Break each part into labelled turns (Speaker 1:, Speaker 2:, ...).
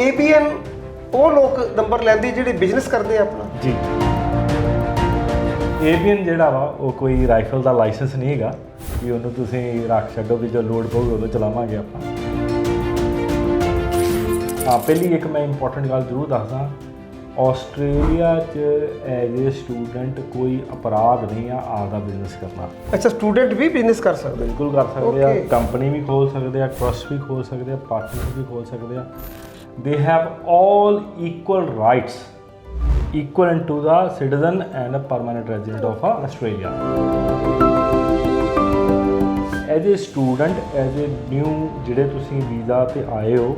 Speaker 1: ਏਬੀਐਨ ਉਹ ਲੋਕ ਨੰਬਰ ਲੈਂਦੇ ਜਿਹੜੇ ਬਿਜ਼ਨਸ ਕਰਦੇ ਆ ਆਪਣਾ।
Speaker 2: ਜੀ। ਏਬੀਐਨ ਜਿਹੜਾ ਵਾ ਉਹ ਕੋਈ ਰਾਈਫਲ ਦਾ ਲਾਇਸੈਂਸ ਨਹੀਂ ਹੈਗਾ ਕਿ ਉਹਨੂੰ ਤੁਸੀਂ ਰੱਖ ਛੱਡੋ ਵੀ ਜੋ ਲੋਡ ਪਊਗੀ ਉਦੋਂ ਚਲਾਵਾਂਗੇ ਆਪਾਂ। ਹਾਂ ਪਹਿਲੀ ਇੱਕ ਮੈਂ ਇੰਪੋਰਟੈਂਟ ਗੱਲ ਜ਼ਰੂਰ ਦੱਸਦਾ। ਆਸਟ੍ਰੇਲੀਆ 'ਚ ਐਜ਼ ਏ ਸਟੂਡੈਂਟ ਕੋਈ ਅਪਰਾਧ ਨਹੀਂ ਆ ਆਪਦਾ ਬਿਜ਼ਨਸ ਕਰਨਾ।
Speaker 1: ਅੱਛਾ ਸਟੂਡੈਂਟ ਵੀ ਬਿਜ਼ਨਸ ਕਰ ਸਕਦੇ
Speaker 2: ਬਿਲਕੁਲ ਕਰ ਸਕਦੇ ਆ।
Speaker 1: Okay.
Speaker 2: ਕੰਪਨੀ ਵੀ ਖੋਲ ਸਕਦੇ ਆ ਟਰਸਟ ਵੀ ਖੋਲ ਸਕਦੇ ਆ ਪਾਰਟਨਰਸ਼ਿਪ ਵੀ ਖੋਲ ਸਕਦੇ ਆ। They have 올 equal rights equivalent to the citizen and a permanent resident of uh, Australia. As a student, as a new ਜਿਹੜੇ ਤੁਸੀਂ ਵੀਜ਼ਾ ਤੇ ਆਏ ਹੋ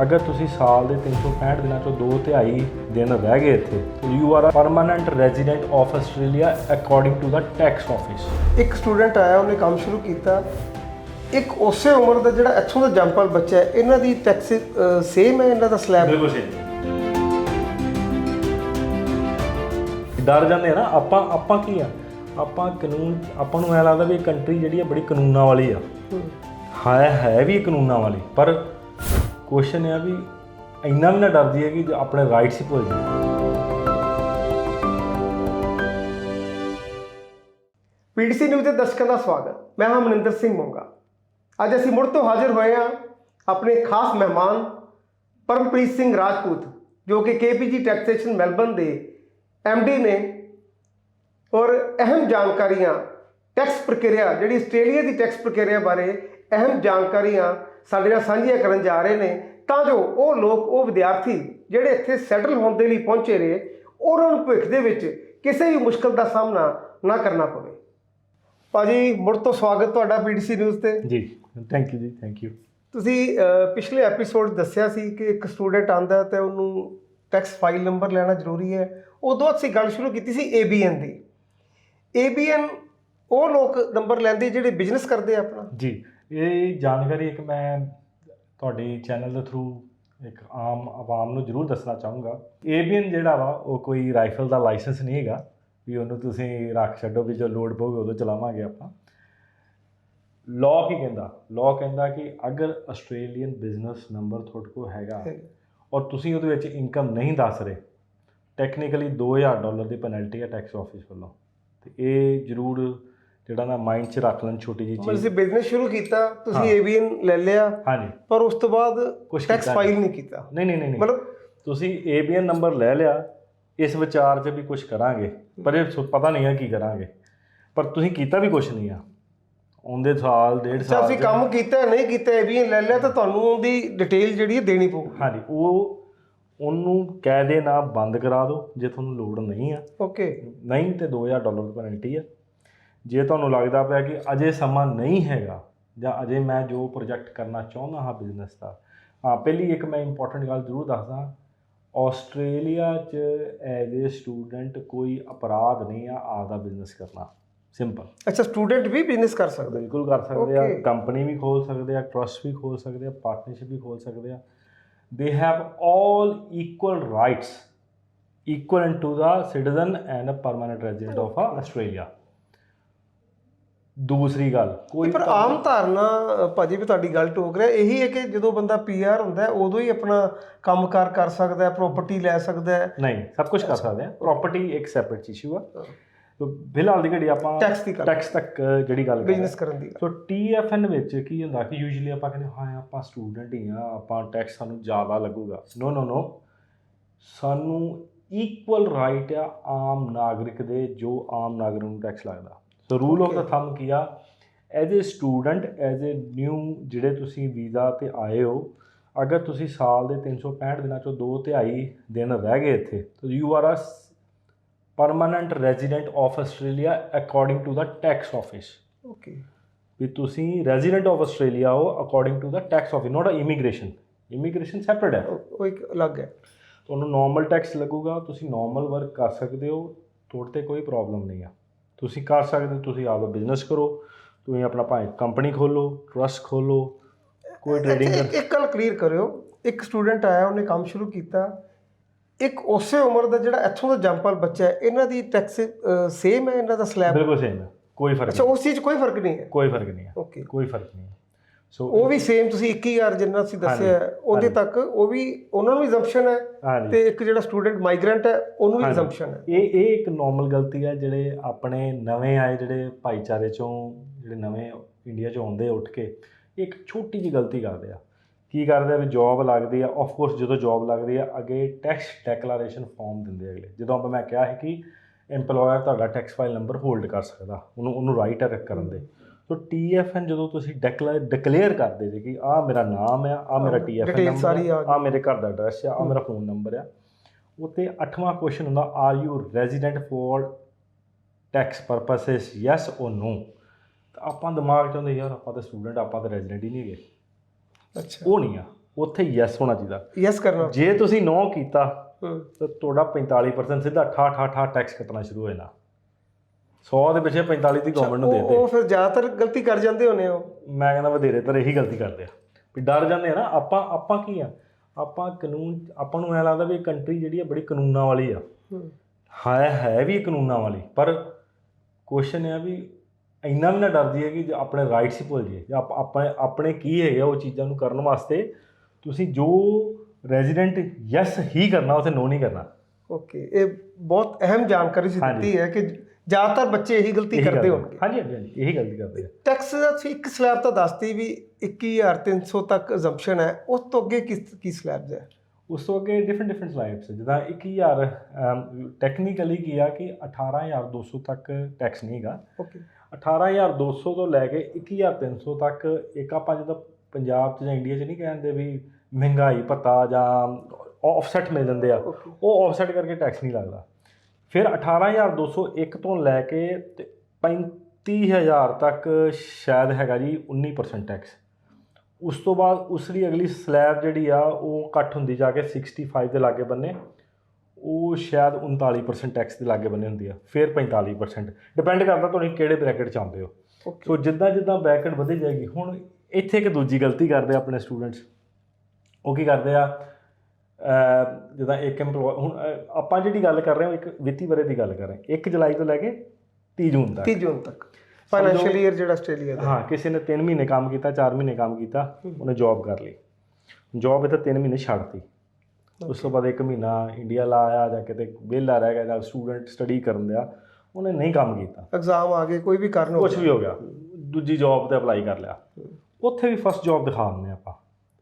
Speaker 2: ਅਗਰ ਤੁਸੀਂ ਸਾਲ ਦੇ 365 ਦਿਨਾਂ ਚੋਂ ਦੋ ਤਿਹਾਈ ਦਿਨ ਰਹਿ ਗਏ ਇੱਥੇ you are a permanent resident of Australia according to the tax office
Speaker 1: ਇੱਕ ਸਟੂਡੈਂਟ ਆਇਆ ਉਹਨੇ ਕੰਮ ਸ਼ੁਰੂ ਕੀਤਾ ਇੱਕ ਉਸੇ ਉਮਰ ਦਾ ਜਿਹੜਾ ਇੱਥੋਂ ਦਾ ਜੰਪਲ ਬੱਚਾ ਹੈ ਇਹਨਾਂ ਦੀ ਟੈਕਸ ਸੇਮ ਹੈ ਇਹਨਾਂ ਦਾ ਸਲੈਬ
Speaker 2: ਬਿਲਕੁਲ ਸਹੀ ਡਰ ਜਾਂਦੇ ਆ ਨਾ ਆਪਾਂ ਆਪਾਂ ਕੀ ਆ? ਆਪਾਂ ਕਾਨੂੰਨ ਆਪਾਂ ਨੂੰ ਐ ਲੱਗਦਾ ਵੀ ਇਹ ਕੰਟਰੀ ਜਿਹੜੀ ਆ ਬੜੀ ਕਾਨੂੰਨਾਂ ਵਾਲੀ ਆ। ਹੈ। ਹੈ ਵੀ ਕਾਨੂੰਨਾਂ ਵਾਲੀ ਪਰ ਕੁਐਸਚਨ ਆ ਵੀ ਇੰਨਾ ਵੀ ਨਾ ਡਰਦੀ ਹੈ ਕਿ ਆਪਣੇ ਰਾਈਟਸ ਹੀ ਭੁੱਲ ਜਾਏ
Speaker 1: ਪੀਡੀਸੀ ਨਿਊਜ਼ ਦੇ ਦਰਸ਼ਕਾਂ ਦਾ ਸਵਾਗਤ। ਮੈਂ ਹਾਂ ਮਨਿੰਦਰ ਸਿੰਘ ਮੋਂਗਾ। ਅੱਜ ਅਸੀਂ ਮੁੜ ਤੋਂ ਹਾਜ਼ਰ ਹੋਏ ਹਾਂ ਆਪਣੇ ਖਾਸ ਮਹਿਮਾਨ ਪਰਮਪ੍ਰੀਤ ਸਿੰਘ ਰਾਜਪੂਤ, ਜੋ ਕਿ ਕੇਪੀਜੀ ਟੈਕਸੇਸ਼ਨ ਮੈਲਬਨ ਦੇ ਡੀ ਨੇ ਔਰ ਅਹਿਮ ਜਾਣਕਾਰੀਆਂ ਟੈਕਸ ਪ੍ਰਕਿਰਿਆ, ਜਿਹੜੀ ਆਸਟ੍ਰੇਲੀਆ ਦੀ ਟੈਕਸ ਪ੍ਰਕਿਰਿਆ ਬਾਰੇ ਅਹਿਮ ਜਾਣਕਾਰੀਆਂ ਸਾਡੇ ਨਾਲ ਸਾਂਝੀਆਂ ਕਰਨ ਜਾ ਰਹੇ ਨੇ, ਤਾਂ ਜੋ ਉਹ ਲੋਕ, ਉਹ ਵਿਦਿਆਰਥੀ ਜਿਹੜੇ ਇੱਥੇ ਸੈਟਲ ਹੋਣ ਦੇ ਲਈ ਪਹੁੰਚੇ ਨੇ, ਉਹਨਾਂ ਨੂੰ ਭਵਿੱਖ ਦੇ ਵਿੱਚ ਕਿਸੇ ਵੀ ਮੁਸ਼ਕਲ ਦਾ ਸਾਹਮਣਾ ਨਾ ਕਰਨਾ ਪਵੇ। ਭਾਜੀ, ਮੁੜ ਤੋਂ ਸਵਾਗਤ ਤੁਹਾਡਾ ਪੀਡੀਸੀ ਨਿਊਜ਼ ਤੇ।
Speaker 2: ਜੀ। ਥੈਂਕ ਯੂ ਜੀ ਥੈਂਕ ਯੂ
Speaker 1: ਤੁਸੀਂ ਪਿਛਲੇ ਐਪੀਸੋਡ ਦੱਸਿਆ ਸੀ ਕਿ ਇੱਕ ਸਟੂਡੈਂਟ ਆਂਦਾ ਤੇ ਉਹਨੂੰ ਟੈਕਸ ਫਾਈਲ ਨੰਬਰ ਲੈਣਾ ਜ਼ਰੂਰੀ ਹੈ। ਉਦੋਂ ਅਸੀਂ ਗੱਲ ਸ਼ੁਰੂ ਕੀਤੀ ਸੀ ABN ਦੀ। ABN ਉਹ ਲੋਕ ਨੰਬਰ ਲੈਂਦੇ ਜਿਹੜੇ ਬਿਜ਼ਨਸ ਕਰਦੇ ਆ ਆਪਣਾ।
Speaker 2: ਜੀ ਇਹ ਜਾਣਕਾਰੀ ਇੱਕ ਮੈਂ ਤੁਹਾਡੇ ਚੈਨਲ ਦੇ ਥਰੂ ਇੱਕ ਆਮ ਆਵਾਮ ਨੂੰ ਜ਼ਰੂਰ ਦੱਸਣਾ ਚਾਹੂੰਗਾ। ਏਬੀਐਨ ਜਿਹੜਾ ਵਾ ਉਹ ਕੋਈ ਰਾਈਫਲ ਦਾ ਲਾਇਸੈਂਸ ਨਹੀਂ ਹੈਗਾ। ਵੀ ਉਹਨੂੰ ਤੁਸੀਂ ਰੱਖ ਛੱਡੋ ਵੀ ਜੋ ਲੋਡ ਪਊਗੀ ਉਦੋਂ ਚਲਾਵਾਂਗੇ ਆਪਾਂ। ਲਾਅ ਕੀ ਕਹਿੰਦਾ? ਲਾਅ ਕਹਿੰਦਾ ਕਿ ਅਗਰ ਆਸਟ੍ਰੇਲੀਅਨ ਬਿਜ਼ਨਸ ਨੰਬਰ ਤੁਹਾਡੇ ਕੋਲ ਹੈਗਾ ਔਰ ਤੁਸੀਂ ਉਹਦੇ ਵਿੱਚ ਇਨਕਮ ਨਹੀਂ ਦੱਸ ਰਹੇ ਟੈਕਨੀਕਲੀ 2000 ਡਾਲਰ ਦੀ ਪੈਨਲਟੀ ਹੈ ਟੈਕਸ ਆਫਿਸ ਵੱਲੋਂ। ਤੇ ਇਹ ਜ਼ਰੂਰ ਜਿਹੜਾ ਨਾ ਮਾਈਂਡ 'ਚ ਰੱਖ ਲੈਣ ਛੋਟੀ ਜਿਹੀ
Speaker 1: ਮਤਲਬ
Speaker 2: ਚੀਜ਼।
Speaker 1: ਤੁਸੀਂ ਬਿਜ਼ਨਸ ਸ਼ੁਰੂ ਕੀਤਾ ਤੁਸੀਂ। ABN ਲੈ ਲਿਆ
Speaker 2: ਹਾਂਜੀ।
Speaker 1: ਪਰ ਉਸ ਤੋਂ ਬਾਅਦ ਟੈਕਸ ਫਾਈਲ ਨਹੀਂ। ਕੀਤਾ।
Speaker 2: ਨਹੀਂ ਨਹੀਂ ਨਹੀਂ
Speaker 1: ਮਤਲਬ
Speaker 2: ਤੁਸੀਂ ਏਬੀਐਨ ਨੰਬਰ ਲੈ ਲਿਆ ਇਸ ਵਿਚਾਰ 'ਚ ਵੀ ਕੁਝ ਕਰਾਂਗੇ ਪਰ ਇਹ ਪਤਾ ਨਹੀਂ ਹੈ ਕੀ ਕਰਾਂਗੇ। ਪਰ ਤੁਸੀਂ ਕੀਤਾ ਵੀ ਕੁਝ ਨਹੀਂ ਆ। ਆਉਂਦੇ ਸਾਲ ਡੇਢ ਸਾਲ
Speaker 1: ਤੁਸੀਂ ਕੰਮ ਕੀਤਾ ਨਹੀਂ ਕੀਤਾ ABN ਲੈ ਲਿਆ ਤਾਂ ਤੁਹਾਨੂੰ ਉਹਦੀ ਡਿਟੇਲ ਜਿਹੜੀ ਹੈ ਦੇਣੀ ਪਊਗੀ
Speaker 2: ਹਾਂਜੀ ਉਹ ਉਹਨੂੰ ਕਹਿ ਦੇ ਨਾ ਬੰਦ ਕਰਾ ਦਿਓ ਜੇ ਤੁਹਾਨੂੰ ਲੋੜ ਨਹੀਂ ਆ।
Speaker 1: ਓਕੇ।
Speaker 2: ਨਹੀਂ ਤੇ 2000 ਡਾਲਰ ਦੀ ਪੈਨਲਟੀ ਆ। ਜੇ ਤੁਹਾਨੂੰ ਲੱਗਦਾ ਪਿਆ ਕਿ ਅਜੇ ਸਮਾਂ ਨਹੀਂ ਹੈਗਾ ਜਾਂ ਅਜੇ ਮੈਂ ਜੋ ਪ੍ਰੋਜੈਕਟ ਕਰਨਾ ਚਾਹੁੰਦਾ ਹਾਂ ਬਿਜ਼ਨਸ ਦਾ ਹਾਂ ਪਹਿਲੀ ਇੱਕ ਮੈਂ ਇੰਪੋਰਟੈਂਟ ਗੱਲ ਜ਼ਰੂਰ ਦੱਸਦਾ। ਆਸਟ੍ਰੇਲੀਆ 'ਚ ਐਜ਼ ਏ ਸਟੂਡੈਂਟ ਕੋਈ ਅਪਰਾਧ ਨਹੀਂ ਆ ਆਪਦਾ ਬਿਜ਼ਨਸ ਕਰਨਾ। ਸਿੰਪਲ
Speaker 1: ਅੱਛਾ ਸਟੂਡੈਂਟ ਵੀ ਬਿਜ਼ਨਸ ਕਰ ਸਕਦੇ
Speaker 2: ਬਿਲਕੁਲ ਕਰ ਸਕਦੇ ਆ।
Speaker 1: Okay.
Speaker 2: ਕੰਪਨੀ ਵੀ ਖੋਲ ਸਕਦੇ ਆ ਟਰਸਟ ਵੀ ਖੋਲ ਸਕਦੇ ਆ ਪਾਰਟਨਰਸ਼ਿਪ ਵੀ ਖੋਲ ਸਕਦੇ ਆ। They have 올 equal rights to the citizen and a permanent resident of uh, Australia. ਦੂਸਰੀ ਗੱਲ ਕੋਈ
Speaker 1: ਪਰ ਆਮ ਧਾਰਨਾ ਅ, ਭਾਜੀ ਵੀ ਤੁਹਾਡੀ ਗੱਲ ਟੋਕ ਰਿਹਾ। ਇਹੀ ਹੈ ਕਿ ਜਦੋਂ ਬੰਦਾ ਪੀਆਰ ਹੁੰਦਾ ਹੈ, ਉਦੋਂ ਹੀ ਆਪਣਾ ਕੰਮਕਾਰ ਕਰ ਸਕਦਾ ਹੈ ਪ੍ਰਾਪਰਟੀ ਲੈ ਸਕਦਾ ਹੈ।
Speaker 2: ਨਹੀਂ ਸਭ ਕੁਝ ਕਰ ਸਕਦੇ ਆ। ਪ੍ਰਾਪਰਟੀ ਇੱਕ ਸੈਪਰੇਟ ਇਸ਼ੂ ਆ। ਫਿਲਹਾਲ ਦੀ ਘੜੀ ਆਪਾਂ
Speaker 1: Tax ਦੀ।
Speaker 2: ਟੈਕਸ ਤੱਕ ਜਿਹੜੀ ਗੱਲ ਕਰ
Speaker 1: ਬਿਜ਼ਨਸ ਕਰਨ ਦੀ
Speaker 2: ਸੋ ਟੀਐਫਐਨ ਵਿੱਚ ਕੀ ਹੁੰਦਾ ਕਿ ਯੂਜੂਲੀ ਆਪਾਂ ਕਹਿੰਦੇ ਹਾਂ ਆਪਾਂ ਸਟੂਡੈਂਟ ਹੀ ਆ ਆਪਾਂ ਟੈਕਸ ਸਾਨੂੰ ਜ਼ਿਆਦਾ ਲੱਗੂਗਾ। ਨੋ ਨੋ ਨੋ ਸਾਨੂੰ ਇਕੁਅਲ ਰਾਈਟ ਆ ਆਮ ਨਾਗਰਿਕ ਦੇ ਜੋ ਆਮ ਨਾਗਰਿਕ ਨੂੰ ਟੈਕਸ ਲੱਗਦਾ। ਸੋ ਰੂਲ ਆਫ ਦਾ ਥੰਬ ਕੀ ਆ? As a student as a new ਜਿਹੜੇ ਤੁਸੀਂ ਵੀਜ਼ਾ ਤੇ ਆਏ ਹੋ ਅਗਰ ਤੁਸੀਂ ਸਾਲ ਦੇ 365 ਦਿਨਾਂ ਚੋਂ ਦੋ ਤਿਹਾਈ ਦਿਨ ਰਹਿ ਗਏ ਇੱਥੇ ਤਾਂ you are a permanent resident of Australia according to the tax office
Speaker 1: okay
Speaker 2: ਵੀ ਤੁਸੀਂ ਰੈਜ਼ੀਡੈਂਟ ਆਫ ਆਸਟ੍ਰੇਲੀਆ ਹੋ according to the tax office not a immigration immigration separate ਹੈ।
Speaker 1: ਉਹ ਇੱਕ ਅਲੱਗ ਹੈ।
Speaker 2: ਤੁਹਾਨੂੰ ਨਾਰਮਲ ਟੈਕਸ ਲੱਗੂਗਾ ਤੁਸੀਂ ਨਾਰਮਲ ਵਰਕ ਕਰ ਸਕਦੇ ਹੋ ਤੁਹਾਡੇ ਤੇ ਕੋਈ ਪ੍ਰੋਬਲਮ ਨਹੀਂ ਆ। ਤੁਸੀਂ ਕਰ ਸਕਦੇ ਤੁਸੀਂ ਆਪਦਾ ਬਿਜ਼ਨਸ ਕਰੋ ਤੁਸੀਂ ਆਪਣਾ ਭਾਵੇਂ ਕੰਪਨੀ ਖੋਲੋ ਟਰਸਟ ਖੋਲੋ ਕੋਈ ਟ੍ਰੇਡਿੰਗ
Speaker 1: ਇੱਕ ਗੱਲ ਕਲੀਅਰ ਕਰਿਓ। ਇੱਕ ਸਟੂਡੈਂਟ ਆਇਆ ਉਹਨੇ ਕੰਮ ਸ਼ੁਰੂ ਕੀਤਾ ਇੱਕ ਉਸੇ ਉਮਰ ਦਾ ਜਿਹੜਾ ਇੱਥੋਂ ਦਾ ਜੰਪਲ ਬੱਚਾ ਹੈ ਇਹਨਾਂ ਦੀ ਟੈਕਸ ਸੇਮ ਹੈ ਇਹਨਾਂ ਦਾ ਸਲੈਬ
Speaker 2: ਬਿਲਕੁਲ ਸੇਮ ਹੈ ਕੋਈ ਫ਼ਰਕ
Speaker 1: ਅੱਛਾ ਉਸ ਚੀਜ਼ ਕੋਈ ਫ਼ਰਕ ਨਹੀਂ ਹੈ?
Speaker 2: ਕੋਈ ਫ਼ਰਕ ਨਹੀਂ ਹੈ
Speaker 1: ਓਕੇ
Speaker 2: ਕੋਈ ਫ਼ਰਕ ਨਹੀਂ ਹੈ। ਸੋ
Speaker 1: ਉਹ ਵੀ ਸੇਮ ਤੁਸੀਂ 21000 ਜਿੰਨਾ ਤੁਸੀਂ ਦੱਸਿਆ ਉਹਦੇ ਤੱਕ ਉਹ ਵੀ ਉਹਨਾਂ ਨੂੰ ਐਗਜ਼ੈਂਪਸ਼ਨ ਹੈ ਤੇ ਇੱਕ ਜਿਹੜਾ ਸਟੂਡੈਂਟ ਮਾਈਗ੍ਰੈਂਟ ਹੈ ਉਹਨੂੰ ਵੀ। ਐਗਜ਼ੈਂਪਸ਼ਨ ਹੈ।
Speaker 2: ਇਹ ਇਹ ਇੱਕ ਨਾਰਮਲ ਗਲਤੀ ਹੈ ਜਿਹੜੇ ਆਪਣੇ ਨਵੇਂ ਆਏ ਜਿਹੜੇ ਭਾਈਚਾਰੇ ਚੋਂ ਜਿਹੜੇ ਨਵੇਂ ਇੰਡੀਆ 'ਚ ਆਉਂਦੇ ਉੱਠ ਕੇ ਇੱਕ ਛੋਟੀ ਜਿਹੀ ਗਲਤੀ ਕਰਦੇ ਆ। ਕੀ ਕਰਦੇ ਆ ਵੀ ਜੌਬ ਲੱਗਦੀ ਆ ਆਫ ਕੋਰਸ ਜਦੋਂ ਜੌਬ ਲੱਗਦੀ ਆ ਅੱਗੇ ਟੈਕਸ ਡੈਕਲੇਰੇਸ਼ਨ ਫਾਰਮ ਦਿੰਦੇ ਅਗਲੇ। ਜਦੋਂ ਆਪਾਂ ਮੈਂ ਕਿਹਾ ਹੈ ਕਿ EMPLOYER ਤੁਹਾਡਾ ਟੈਕਸ ਫਾਈਲ ਨੰਬਰ ਹੋਲਡ ਕਰ ਸਕਦਾ ਉਹਨੂੰ ਉਹਨੂੰ ਰਾਈਟ ਆ ਕਰਨ ਦੇ। ਸੋ ਟੀਐਫਐਨ ਜਦੋਂ ਤੁਸੀਂ ਡਿਕਲੇਅਰ ਡਿਕਲੇਅਰ ਕਰਦੇ ਜੇ ਕਿ ਆਹ ਮੇਰਾ ਨਾਮ ਆ ਆ ਮੇਰਾ
Speaker 1: ਟੀਐਫਐਨ
Speaker 2: ਨੰਬਰ ਆਹ ਮੇਰੇ ਘਰ ਦਾ ਐਡਰੈਸ ਆ ਆ ਮੇਰਾ ਫੋਨ ਨੰਬਰ ਆ ਉਤੇ 8ਵਾਂ ਕੁਐਸਚਨ ਹੁੰਦਾ are you resident for tax purposes yes or no ਆਪਾਂ ਦਿਮਾਗ ਚ ਹੁੰਦੇ ਯਾਰ ਆਪਾਂ ਤਾਂ ਸਟੂਡੈਂਟ ਆਪਾਂ ਤਾਂ ਰੈਜ਼ੀਡੈਂਟ ਹੀ ਨਹੀਂ ਹੈਗੇ।
Speaker 1: ਅੱਛਾ।
Speaker 2: ਉਹ ਨਹੀਂ ਆ ਉੱਥੇ ਯੈਸ ਹੋਣਾ ਚਾਹੀਦਾ।
Speaker 1: ਯੈਸ ਕਰਨਾ।
Speaker 2: ਜੇ ਤੁਸੀਂ ਨੋ ਕੀਤਾ ਤਾਂ ਤੁਹਾਡਾ 45% ਸਿੱਧਾ ਠਾ ਠਾ ਠਾ ਟੈਕਸ ਕੱਟਣਾ ਸ਼ੁਰੂ ਹੋ ਜਾਣਾ। 100 ਦੇ ਪਿੱਛੇ 45 ਦੀ ਗਵਰਨਮੈਂਟ ਨੂੰ ਦੇ
Speaker 1: ਉਹ
Speaker 2: ਦੇ।
Speaker 1: ਉਹ ਫਿਰ ਜ਼ਿਆਦਾਤਰ ਗਲਤੀ ਕਰ ਜਾਂਦੇ ਹੋਣੇ ਉਹ।
Speaker 2: ਮੈਂ ਕਹਿੰਦਾ ਵਧੇਰੇ ਤਾਂ ਇਹੀ ਗਲਤੀ ਕਰਦੇ ਆ। ਵੀ ਡਰ ਜਾਂਦੇ ਆ ਨਾ ਆਪਾਂ ਆਪਾਂ ਕੀ ਆ? ਆਪਾਂ ਕਾਨੂੰਨ ਆਪਾਂ ਨੂੰ ਐ ਲੱਗਦਾ ਵੀ ਇਹ ਕੰਟਰੀ ਜਿਹੜੀ ਆ ਬੜੀ ਕਾਨੂੰਨਾਂ ਵਾਲੀ ਆ।
Speaker 1: ਹੂੰ।
Speaker 2: ਹੈ ਵੀ ਕਾਨੂੰਨਾਂ ਵਾਲੀ ਪਰ ਕੁਐਸਚਨ ਆ ਵੀ ਇੰਨਾ ਵੀ ਨਾ ਡਰਦੀ ਹੈ ਕਿ ਜੇ ਆਪਣੇ ਰਾਈਟਸ ਹੀ ਭੁੱਲ ਜਾਈਏ। ਜਾਂ ਆਪ- ਆਪਣੇ ਆਪਣੇ ਕੀ ਹੈਗੇ ਉਹ ਚੀਜ਼ਾਂ ਨੂੰ ਕਰਨ ਵਾਸਤੇ ਤੁਸੀਂ ਜੋ ਰੈਜ਼ੀਡੈਂਟ ਯੈਸ ਹੀ ਕਰਨਾ ਉਥੇ ਨੋ ਨਹੀਂ ਕਰਨਾ।
Speaker 1: ਓਕੇ ਇਹ ਬਹੁਤ ਅਹਿਮ ਜਾਣਕਾਰੀ ਸੀ। ਦਿੱਤੀ ਹੈ ਕਿ ਜ਼ਿਆਦਾਤਰ ਬੱਚੇ ਇਹੀ ਗਲਤੀ ਕਰਦੇ ਹੋਣਗੇ।
Speaker 2: ਹਾਂਜੀ ਹਾਂਜੀ ਇਹੀ ਗਲਤੀ ਕਰਦੇ ਆ।
Speaker 1: ਟੈਕਸ ਦਾ ਤੁਸੀਂ ਇੱਕ ਸਲੈਬ ਤਾਂ ਦੱਸਤੀ ਵੀ 21300 ਤੱਕ ਅਜ਼ੰਪਸ਼ਨ ਹੈ। ਉਸ ਤੋਂ ਅੱਗੇ ਕਿਸ ਕੀ ਸਲੈਬਸ ਹੈ?
Speaker 2: ਉਸ ਤੋਂ ਅੱਗੇ ਡਿਫਰੈਂਟ ਡਿਫਰੈਂਟ ਸਲਾਈਡਸ ਜਿੱਦਾਂ 21000 ਟੈਕਨੀਕਲੀ ਕੀ ਆ ਕਿ 18200 ਤੱਕ ਟੈਕਸ ਨਹੀਂਗਾ
Speaker 1: ਓਕੇ
Speaker 2: 18200 ਤੋਂ ਲੈ ਕੇ 21300 ਤੱਕ ਇੱਕ ਆਪਾਂ ਜਦੋਂ ਪੰਜਾਬ 'ਚ ਜਾਂ ਇੰਡੀਆ 'ਚ ਨਹੀਂ ਕਹਿੰਦੇ ਵੀ ਮਹਿੰਗਾਈ ਭੱਤਾ ਜਾਂ ਆਫਸੈਟ ਮਿਲ ਜਾਂਦੇ ਆ ਉਹ ਆਫਸੈਟ ਕਰਕੇ ਟੈਕਸ ਨਹੀਂ ਲੱਗਦਾ। ਫਿਰ 18201 ਤੋਂ ਲੈ ਕੇ ਤੇ 35000 ਤੱਕ ਸ਼ਾਇਦ ਹੈਗਾ ਜੀ 19% ਟੈਕਸ ਉਸ ਤੋਂ ਬਾਅਦ ਉਸ ਦੀ ਅਗਲੀ ਸਲੈਬ ਜਿਹੜੀ ਆ ਉਹ ਕੱਟ ਹੁੰਦੀ ਜਾ ਕੇ 65 ਦੇ ਲਾਗੇ ਬੰਨੇ। ਉਹ ਸ਼ਾਇਦ 39% ਟੈਕਸ ਦੇ ਲਾਗੇ ਬੰਨੇ ਹੁੰਦੀ ਆ ਫਿਰ 45% ਡਿਪੈਂਡ ਕਰਦਾ ਤੁਸੀਂ ਕਿਹੜੇ ਬ੍ਰੈਕਟ ਚ ਆਉਂਦੇ ਹੋ। ਸੋ ਜਿੱਦਾਂ ਜਿੱਦਾਂ ਬ੍ਰੈਕਟ ਵਧੀ ਜਾਏਗੀ ਹੁਣ ਇੱਥੇ ਇੱਕ ਦੂਜੀ ਗਲਤੀ ਕਰਦੇ ਆ ਆਪਣੇ ਸਟੂਡੈਂਟਸ ਉਹ ਕੀ ਕਰਦੇ ਆ ਜਿੱਦਾਂ ਇੱਕ EMPLOYE ਹੁਣ ਆਪਾਂ ਜਿਹੜੀ ਗੱਲ ਕਰ ਰਹੇ ਹਾਂ ਇੱਕ ਵਿੱਤੀ ਵਰੇ ਦੀ ਗੱਲ ਕਰ ਰਹੇ ਹਾਂ। 1 ਜੁਲਾਈ ਤੋਂ ਲੈ ਕੇ 30 ਜੂਨ ਤੱਕ।
Speaker 1: 30 ਜੂਨ ਤੱਕ। ਫਾਈਨੈਂਸ਼ੀਅਲ ਈਅਰ ਜਿਹੜਾ ਆਸਟ੍ਰੇਲੀਆ ਦਾ।
Speaker 2: ਹਾਂ ਕਿਸੇ ਨੇ 3 ਮਹੀਨੇ ਕੰਮ ਕੀਤਾ 4 ਮਹੀਨੇ ਕੰਮ ਕੀਤਾ ਉਹਨੇ ਜੌਬ ਕਰ ਲਈ। ਜੌਬ ਇੱਥੇ 3 ਮਹੀਨੇ ਛੱਡਤੀ। ਉਸ ਤੋਂ ਬਾਅਦ 1 ਮਹੀਨਾ ਇੰਡੀਆ ਲਾਇਆ ਜਾਂ ਕਿਤੇ ਵਿਹਲਾ ਰਹਿ ਗਿਆ ਜਾਂ ਸਟੂਡੈਂਟ ਸਟੱਡੀ ਕਰਨ ਦਿਆ ਉਹਨੇ ਨਹੀਂ ਕੰਮ ਕੀਤਾ।
Speaker 1: ਐਗਜ਼ਾਮ ਆ ਗਏ ਕੋਈ ਵੀ ਕਾਰਨ ਹੋ
Speaker 2: ਕੁਝ ਵੀ ਹੋ ਗਿਆ। ਦੂਜੀ ਜੌਬ ਤੇ ਅਪਲਾਈ ਕਰ ਲਿਆ। ਉੱਥੇ ਵੀ ਫਸਟ ਜੌਬ ਦਿਖਾ ਦਿੰਦੇ ਆਪਾਂ।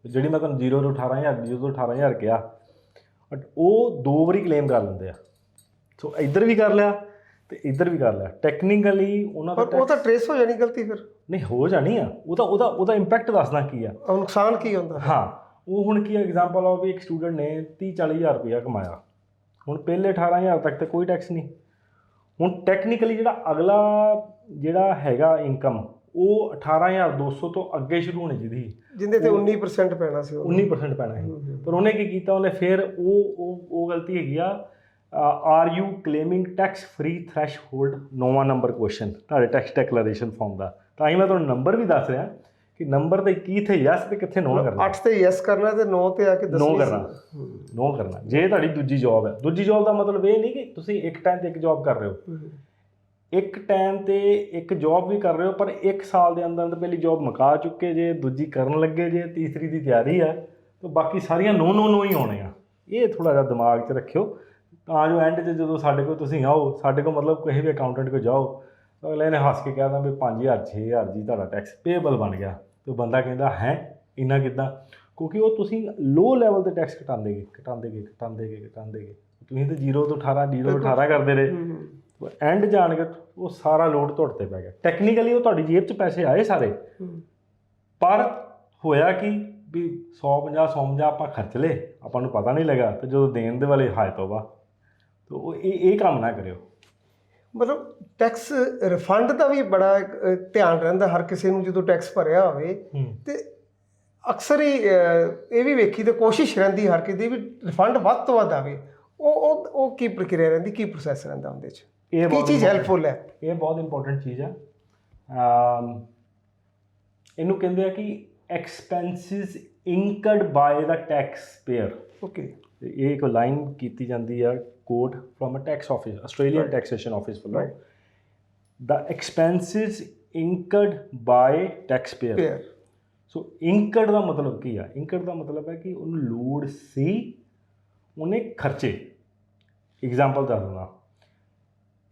Speaker 2: ਜਿਹੜੀ ਮੈਂ ਤੁਹਾਨੂੰ 0 ਤੋਂ 18000 0 ਤੋਂ 18000 ਕਿਹਾ ਬਟ ਉਹ ਦੋ ਵਾਰੀ ਕਲੇਮ ਕਰ ਲੈਂਦੇ ਆ। ਸੋ ਇੱਧਰ ਵੀ ਕਰ ਲਿਆ ਤੇ ਇੱਧਰ ਵੀ ਕਰ ਲਿਆ। ਟੈਕਨੀਕਲੀ ਉਹਨਾਂ ਦਾ
Speaker 1: ਪਰ ਉਹ ਤਾਂ ਟ੍ਰੇਸ ਹੋ ਜਾਣੀ ਗਲਤੀ ਫਿਰ।
Speaker 2: ਨਹੀਂ ਹੋ ਜਾਣੀ ਆ। ਉਹਦਾ ਉਹਦਾ ਉਹਦਾ ਇੰਪੈਕਟ ਦੱਸਣਾ ਕੀ ਆ।
Speaker 1: ਉਹ ਨੁਕਸਾਨ ਕੀ ਹੁੰਦਾ?
Speaker 2: ਹਾਂ। ਉਹ ਹੁਣ ਕੀ ਐਗਜ਼ਾਮਪਲ ਆ ਵੀ ਇੱਕ ਸਟੂਡੈਂਟ ਨੇ 30 40000 ਰੁਪਇਆ ਕਮਾਇਆ। ਹੁਣ ਪਹਿਲੇ 18000 ਤੱਕ ਤੇ ਕੋਈ ਟੈਕਸ ਨਹੀਂ। ਹੁਣ ਟੈਕਨੀਕਲੀ ਜਿਹੜਾ ਅਗਲਾ ਜਿਹੜਾ ਹੈਗਾ ਇਨਕਮ ਉਹ 18200 ਤੋਂ ਅੱਗੇ ਸ਼ੁਰੂ ਹੋਣੀ ਚਾਹੀਦੀ ਸੀ।
Speaker 1: ਜਿੰਦੇ ਤੇ 19% ਪੈਣਾ ਸੀ ਉਹ
Speaker 2: 19% ਪੈਣਾ ਹੈ ਪਰ ਉਹਨੇ ਕੀ ਕੀਤਾ ਉਹਨੇ ਫਿਰ ਉਹ ਉਹ ਉਹ ਗਲਤੀ ਹੈਗੀ ਆ are you claiming tax free threshold ਨੌਵਾਂ number question ਤੁਹਾਡੇ ਟੈਕਸ ਡੈਕਲੇਰੇਸ਼ਨ ਫਾਰਮ ਦਾ। ਤਾਂ ਹੀ ਮੈਂ ਤੁਹਾਨੂੰ ਨੰਬਰ ਵੀ ਦੱਸ ਰਿਹਾ। ਕਿ ਨੰਬਰ ਤੇ ਕੀ ਇੱਥੇ ਯੈਸ ਤੇ ਕਿੱਥੇ ਨੋ ਕਰਨਾ
Speaker 1: 8 ਤੇ ਯੈਸ ਕਰਨਾ ਤੇ 9 ਤੇ ਆ ਕੇ
Speaker 2: ਨੋ
Speaker 1: ਦੱਸਣੀ
Speaker 2: ਕਰਨਾ। ਨੋ ਕਰਨਾ। ਜੇ ਤੁਹਾਡੀ ਦੂਜੀ ਜੌਬ ਹੈ। ਦੂਜੀ ਜੌਬ ਦਾ ਮਤਲਬ ਇਹ ਨਹੀਂ ਕਿ ਤੁਸੀਂ ਇੱਕ ਟਾਈਮ ਤੇ ਇੱਕ ਜੌਬ ਕਰ ਰਹੇ ਹੋ। ਇੱਕ ਟਾਈਮ ਤੇ ਇੱਕ ਜੌਬ ਵੀ ਕਰ ਰਹੇ ਹੋ ਪਰ ਇੱਕ ਸਾਲ ਦੇ ਅੰਦਰ ਅੰਦਰ ਪਹਿਲੀ ਜੌਬ ਮੁਕਾ ਚੁੱਕੇ ਜੇ ਦੂਜੀ ਕਰਨ ਲੱਗੇ ਜੇ ਤੀਸਰੀ ਦੀ ਤਿਆਰੀ ਆ ਤਾਂ ਬਾਕੀ ਸਾਰੀਆਂ ਨੋ ਨੋ ਨੋ ਹੀ ਹੋਣੇ ਆ। ਇਹ ਥੋੜਾ ਜਿਹਾ ਦਿਮਾਗ 'ਚ ਰੱਖਿਓ। ਤਾਂ ਜੋ ਐਂਡ 'ਚ ਜਦੋਂ ਸਾਡੇ ਕੋਲ ਤੁਸੀਂ ਆਓ ਸਾਡੇ ਕੋਲ ਮਤਲਬ ਕਿਸੇ ਵੀ ਅਕਾਊਂਟੈਂਟ ਕੋਲ ਜਾਓ ਅਗਲੇ ਨੇ ਹੱਸ ਕੇ ਕਹਿਦਾ ਵੀ 5000 6000 ਜੀ ਤੁਹਾਡਾ ਟੈਕਸ ਪੇਬਲ ਬਣ ਗਿਆ। ਤੇ ਬੰਦਾ ਕਹਿੰਦਾ ਹੈ? ਇੰਨਾ ਕਿੱਦਾਂ? ਕਿਉਂਕਿ ਉਹ ਤੁਸੀਂ ਲੋ ਲੈਵਲ ਤੇ ਟੈਕਸ ਘਟਾਉਂਦੇ ਗਏ ਘਟਾਉਂਦੇ ਗਏ ਘਟਾਉਂਦੇ ਗਏ ਘਟਾਉਂਦੇ ਗਏ ਤੁਸੀਂ ਤਾਂ 0 ਤੋਂ 18 0 ਤੋਂ 18 ਕਰਦੇ ਰਹੇ। ਐਂਡ ਜਾਣ ਕੇ ਉਹ ਸਾਰਾ ਲੋਡ ਤੁਹਾਡੇ ਤੇ ਪੈ ਗਿਆ। ਟੈਕਨੀਕਲੀ ਉਹ ਤੁਹਾਡੀ ਜੇਬ 'ਚ ਪੈਸੇ ਆਏ ਸਾਰੇ। ਪਰ ਹੋਇਆ ਕੀ ਵੀ 150 150 ਆਪਾਂ ਖਰਚ ਲਏ। ਆਪਾਂ ਨੂੰ ਪਤਾ ਨਹੀਂ ਲੱਗਾ ਤੇ ਜਦੋਂ ਦੇਣ ਦੇ ਵਾਲੇ ਹਾਇ ਤੋਬਾ ਤੋ ਉਹ ਇਹ ਇਹ ਕੰਮ ਨਾ ਕਰਿਓ।
Speaker 1: ਮਤਲਬ ਟੈਕਸ ਰਿਫੰਡ ਦਾ ਵੀ ਬੜਾ ਧਿਆਨ ਰਹਿੰਦਾ ਹਰ ਕਿਸੇ ਨੂੰ ਜਦੋਂ ਟੈਕਸ ਭਰਿਆ ਹੋਵੇ। ਤੇ ਅਕਸਰ ਹੀ ਇਹ ਵੀ ਵੇਖੀ ਤੇ ਕੋਸ਼ਿਸ਼ ਰਹਿੰਦੀ ਹਰ ਕਿਸੇ ਦੀ ਵੀ ਰਿਫੰਡ ਵੱਧ ਤੋਂ ਵੱਧ ਆਵੇ। ਉਹ ਉਹ ਉਹ ਕੀ ਪ੍ਰਕਿਰਿਆ ਰਹਿੰਦੀ ਕੀ ਪ੍ਰੋਸੈਸ ਰਹਿੰਦਾ ਉਹਦੇ ਚ?
Speaker 2: ਇਹ
Speaker 1: ਕੀ
Speaker 2: ਬਹੁਤ
Speaker 1: ਚੀਜ਼ ਹੈਲਪਫੁਲ ਹੈ?
Speaker 2: ਇਹ ਬਹੁਤ ਇੰਪੋਰਟੈਂਟ ਚੀਜ਼ ਆ। ਇਹਨੂੰ ਕਹਿੰਦੇ ਆ ਕਿ expenses incurred by the tax payer
Speaker 1: okay
Speaker 2: ਇਹ ਇੱਕ ਲਾਈਨ ਕੀਤੀ ਜਾਂਦੀ ਆ code from a tax office Australian Taxation Office ਵੱਲੋਂ
Speaker 1: Right.
Speaker 2: the expenses incurred by taxpayer.
Speaker 1: Payer
Speaker 2: so incurred ਦਾ ਮਤਲਬ ਕੀ ਆ? ਇੰਕੜ ਦਾ ਮਤਲਬ ਹੈ ਕਿ ਉਹਨੂੰ ਲੋੜ ਸੀ ਉਹਨੇ ਖਰਚੇ। ਐਗਜ਼ਾਮਪਲ ਦੱਸ ਦਿੰਦਾ।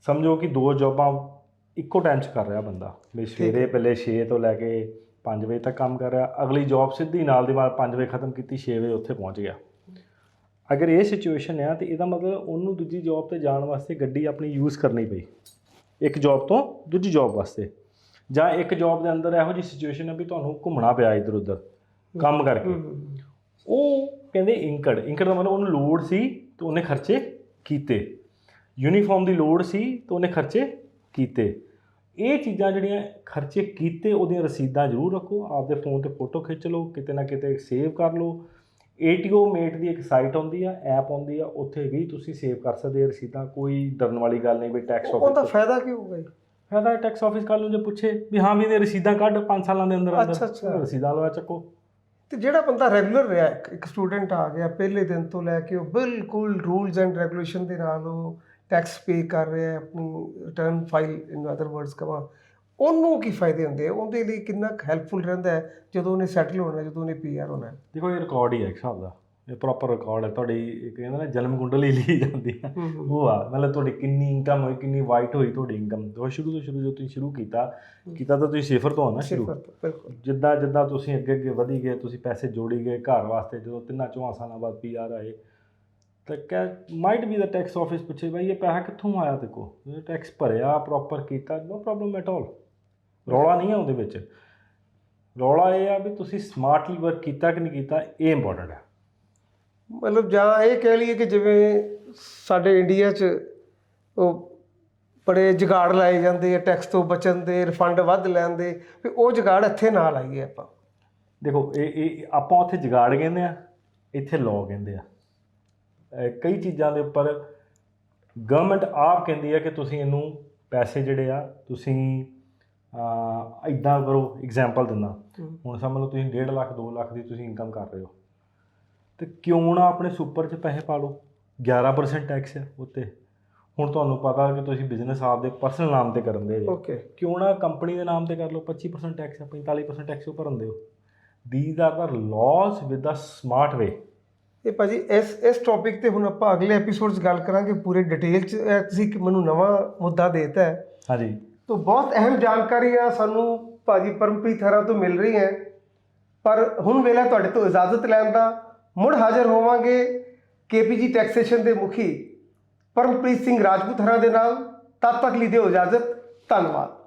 Speaker 2: ਸਮਝੋ ਕਿ ਦੋ ਜੌਬਾਂ ਇੱਕੋ ਟਾਈਮ 'ਚ ਕਰ ਰਿਹਾ ਬੰਦਾ। ਵੀ ਸਵੇਰੇ ਪਹਿਲੇ 6 ਤੋਂ ਲੈ ਕੇ 5 ਵਜੇ ਤੱਕ ਕੰਮ ਕਰ ਰਿਹਾ। ਅਗਲੀ ਜੌਬ ਸਿੱਧੀ ਨਾਲ ਦੀ ਨਾਲ 5 ਵਜੇ ਖਤਮ ਕੀਤੀ 6 ਵਜੇ ਉੱਥੇ ਪਹੁੰਚ ਗਿਆ। ਅਗਰ ਇਹ ਸਿਚੁਏਸ਼ਨ ਆ ਤੇ ਇਹਦਾ ਮਤਲਬ ਉਹਨੂੰ ਦੂਜੀ ਜੌਬ ਤੇ ਜਾਣ ਵਾਸਤੇ ਗੱਡੀ ਆਪਣੀ ਯੂਜ਼ ਕਰਨੀ ਪਈ। ਇੱਕ ਜੌਬ ਤੋਂ ਦੂਜੀ ਜੌਬ ਵਾਸਤੇ। ਜਾਂ ਇੱਕ ਜੌਬ ਦੇ ਅੰਦਰ ਇਹੋ ਜਿਹੀ ਸਿਚੁਏਸ਼ਨ ਹੈ ਵੀ ਤੁਹਾਨੂੰ ਘੁੰਮਣਾ ਪਿਆ ਇੱਧਰ ਉੱਧਰ ਕੰਮ ਕਰਕੇ। ਉਹ ਕਹਿੰਦੇ ਇੰਕੜ ਇੰਕੜ ਦਾ ਮਤਲਬ ਉਹਨੂੰ ਲੋੜ ਸੀ ਤੇ ਉਹਨੇ ਖਰਚੇ ਕੀਤੇ। ਯੂਨੀਫਾਰਮ ਦੀ ਲੋੜ ਸੀ ਤੇ ਉਹਨੇ ਖਰਚੇ ਕੀਤੇ। ਇਹ ਚੀਜ਼ਾਂ ਜਿਹੜੀਆਂ ਖਰਚੇ ਕੀਤੇ ਉਹਦੀਆਂ ਰਸੀਦਾਂ ਜ਼ਰੂਰ ਰੱਖੋ। ਆਪਦੇ ਫੋਨ ਤੇ ਫੋਟੋ ਖਿੱਚ ਲਓ ਕਿਤੇ ਨਾ ਕਿਤੇ ਸੇਵ ਕਰ ਲਓ। ਏਟੀਓ ਮੇਟ ਦੀ ਇੱਕ ਸਾਈਟ ਆਉਂਦੀ ਆ ਐਪ ਆਉਂਦੀ ਆ ਉੱਥੇ ਵੀ ਤੁਸੀਂ ਸੇਵ ਕਰ ਸਕਦੇ ਆ ਰਸੀਦਾਂ ਕੋਈ ਡਰਨ ਵਾਲੀ ਗੱਲ ਨਹੀਂ ਵੀ ਟੈਕਸ
Speaker 1: ਉਹਦਾ
Speaker 2: ਆਫਿਸ
Speaker 1: ਫਾਇਦਾ ਕੀ ਹੋਊਗਾ ਜੀ?
Speaker 2: ਫਾਇਦਾ ਟੈਕਸ ਆਫਿਸ ਕੱਲ ਨੂੰ ਜੇ ਪੁੱਛੇ ਵੀ ਹਾਂ ਵੀ ਇਹਦੇ ਰਸੀਦਾਂ ਕੱਢ 5 ਸਾਲਾਂ ਦੇ ਅੰਦਰ। ਅੰਦਰ ਰਸੀਦਾਂ ਲਵਾ ਚੱਕੋ।
Speaker 1: ਤੇ ਜਿਹੜਾ ਬੰਦਾ ਰੈਗੂਲਰ ਰਿਹਾ ਇੱਕ- ਇੱਕ ਸਟੂਡੈਂਟ ਆ ਗਿਆ ਪਹਿਲੇ ਦਿਨ ਤੋਂ ਲੈ ਕੇ ਉਹ ਬਿਲਕੁਲ ਰੂਲਸ ਐਂਡ ਰੈਗੂਲੇਸ਼ਨ ਦੇ ਨਾਲ ਉਹ ਟੈਕਸ ਪੇ ਕਰ ਰਿਹਾ ਹੈ ਆਪਣੀ return file in other words ਕਹਾਂ ਉਹਨੂੰ ਕੀ ਫਾਇਦੇ ਹੁੰਦੇ ਆ? ਉਹਦੇ ਲਈ ਕਿੰਨਾ ਹੈਲਪਫੁਲ ਰਹਿੰਦਾ ਹੈ ਜਦੋਂ ਉਹਨੇ ਸੈਟਲ ਹੋਣਾ ਜਦੋਂ ਉਹਨੇ ਪੀਆਰ ਹੋਣਾ? ਹੈ
Speaker 2: ਦੇਖੋ ਇਹ ਰਿਕਾਰਡ ਹੀ ਹੈ ਇੱਕ ਹਿਸਾਬ ਦਾ। ਇਹ ਪ੍ਰੋਪਰ ਰਿਕਾਰਡ ਹੈ ਤੁਹਾਡੀ ਇੱਕ ਕਹਿੰਦਾ ਨਾ ਜਨਮ ਕੁੰਡਲੀ ਲਈ ਜਾਂਦੀ ਆ। ਉਹ ਆ। ਮਤਲਬ ਤੁਹਾਡੀ ਕਿੰਨੀ ਇਨਕਮ ਹੋਈ ਕਿੰਨੀ ਵਾਈਟ ਹੋਈ ਤੁਹਾਡੀ ਇਨਕਮ ਜੋ ਸ਼ੁਰੂ ਤੋਂ ਸ਼ੁਰੂ ਜੋ ਤੁਸੀਂ ਸ਼ੁਰੂ ਕੀਤਾ ਕੀਤਾ ਤਾਂ ਤੁਸੀਂ ਸਿਫਰ ਤੋਂ ਆ ਨਾ ਸ਼ੁਰੂ।
Speaker 1: ਤੋਂ, ਬਿਲਕੁਲ।
Speaker 2: ਜਿੱਦਾਂ ਜਿੱਦਾਂ ਤੁਸੀਂ ਅੱਗੇ ਅੱਗੇ ਵਧੀ ਗਏ ਤੁਸੀਂ ਪੈਸੇ ਜੋੜੀ ਗਏ ਘਰ ਵਾਸਤੇ ਜਦੋਂ ਤਿੰਨਾਂ ਚੌਹਾਂ ਸਾਲਾਂ ਬਾਅਦ ਪੀਆਰ ਆਏ ਤਾਂ ਕੈ ਮਾਈਟ ਵੀ ਦਾ ਟੈਕਸ ਆਫਿਸ ਪੁੱਛੇ ਬਈ ਇਹ ਪੈਸਾ ਕਿੱਥੋਂ ਆਇਆ ਤੇ ਕੋ ਟੈਕਸ ਭਰਿਆ ਪ੍ਰੋਪਰ ਕੀਤਾ ਨੋ ਪ੍ਰੋਬਲਮ ਐਟ ਆਲ ਰੌਲਾ ਨਹੀਂ ਹੈ ਉਹਦੇ ਵਿੱਚ। ਰੌਲਾ ਇਹ ਆ ਵੀ ਤੁਸੀਂ ਸਮਾਰਟਲੀ ਵਰਕ ਕੀਤਾ ਕਿ ਨਹੀਂ ਕੀਤਾ ਇਹ ਇੰਪੋਰਟੈਂਟ ਹੈ
Speaker 1: ਮਤਲਬ ਜਾਂ ਇਹ ਕਹਿ ਲਈਏ ਕਿ ਜਿਵੇਂ ਸਾਡੇ ਇੰਡੀਆ 'ਚ ਉਹ ਬੜੇ ਜੁਗਾੜ ਲਾਏ ਜਾਂਦੇ ਆ ਟੈਕਸ ਤੋਂ ਬਚਣ ਦੇ ਰਿਫੰਡ ਵੱਧ ਲੈਣ ਦੇ ਵੀ ਉਹ ਜੁਗਾੜ ਇੱਥੇ ਨਾ ਲਾਈਏ ਆਪਾਂ।
Speaker 2: ਦੇਖੋ ਇਹ ਇਹ ਆਪਾਂ ਉੱਥੇ ਜਗਾੜ ਕਹਿੰਦੇ ਆ ਇੱਥੇ ਲਾਅ ਕਹਿੰਦੇ ਆ। ਕਈ ਚੀਜ਼ਾਂ ਦੇ ਉੱਪਰ ਗਵਰਨਮੈਂਟ ਆਪ ਕਹਿੰਦੀ ਹੈ ਕਿ ਤੁਸੀਂ ਇਹਨੂੰ ਪੈਸੇ ਜਿਹੜੇ ਆ ਤੁਸੀਂ ਇਦਾਂ ਕਰੋ ਐਗਜ਼ਾਮਪਲ ਦਿੰਦਾ। ਹੁਣ ਸਮਝ ਲਓ ਤੁਸੀਂ 1.5 ਲੱਖ 2 ਲੱਖ ਦੀ ਤੁਸੀਂ ਇਨਕਮ ਕਰ ਰਹੇ ਹੋ। ਤੇ ਕਿਉਂ ਨਾ ਆਪਣੇ ਸੁਪਰ 'ਚ ਪੈਸੇ ਪਾ ਲਓ? 11% ਟੈਕਸ ਹੈ ਉੱਤੇ। ਹੁਣ ਤੁਹਾਨੂੰ ਪਤਾ ਕਿ ਤੁਸੀਂ ਬਿਜ਼ਨਸ ਆਪਦੇ ਪਰਸਨਲ ਨਾਮ ਤੇ ਕਰਨ ਦੇ
Speaker 1: ਓਕੇ
Speaker 2: ਕਿਉਂ ਨਾ ਕੰਪਨੀ ਦੇ ਨਾਮ ਤੇ ਕਰ ਲਓ 25% ਟੈਕਸ ਹੈ 45% ਟੈਕਸ ਉਹ ਭਰਨ ਦਿਓ these are the laws with the smart way
Speaker 1: ਇਹ ਭਾਜੀ ਇਸ ਇਸ ਟੌਪਿਕ ਤੇ ਹੁਣ ਆਪਾਂ ਅਗਲੇ ਐਪੀਸੋਡ 'ਚ ਗੱਲ ਕਰਾਂਗੇ। ਪੂਰੇ ਡਿਟੇਲ 'ਚ ਤੁਸੀਂ ਮੈਨੂੰ ਨਵਾਂ ਮੁੱਦਾ ਦੇਤਾ ਹੈ।
Speaker 2: ਹਾਂਜੀ।
Speaker 1: ਤੋਂ ਬਹੁਤ ਅਹਿਮ ਜਾਣਕਾਰੀਆਂ ਸਾਨੂੰ ਭਾਜੀ ਪਰਮਪ੍ਰੀਤ ਹਰਾ ਤੋਂ ਮਿਲ ਰਹੀ ਹੈ। ਪਰ ਹੁਣ ਵੇਲਾ ਤੁਹਾਡੇ ਤੋਂ ਇਜਾਜ਼ਤ ਲੈਣ ਦਾ ਮੁੜ ਹਾਜ਼ਰ ਹੋਵਾਂਗੇ ਕੇਪੀਜੀ ਟੈਕਸੇਸ਼ਨ ਦੇ ਮੁਖੀ ਪਰਮਪ੍ਰੀਤ ਸਿੰਘ ਰਾਜਪੂਤ ਹਰਾ ਦੇ ਨਾਲ। ਤਦ ਤੱਕ ਲਈ ਦਿਓ ਇਜਾਜ਼ਤ। ਧੰਨਵਾਦ।